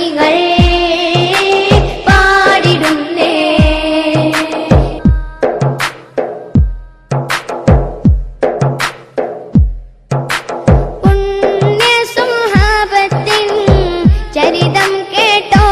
കവികൾ പാടിടുന്നേ. പുണ്യ സംഹാപത്തിൻ ചരിതം കേട്ടോ.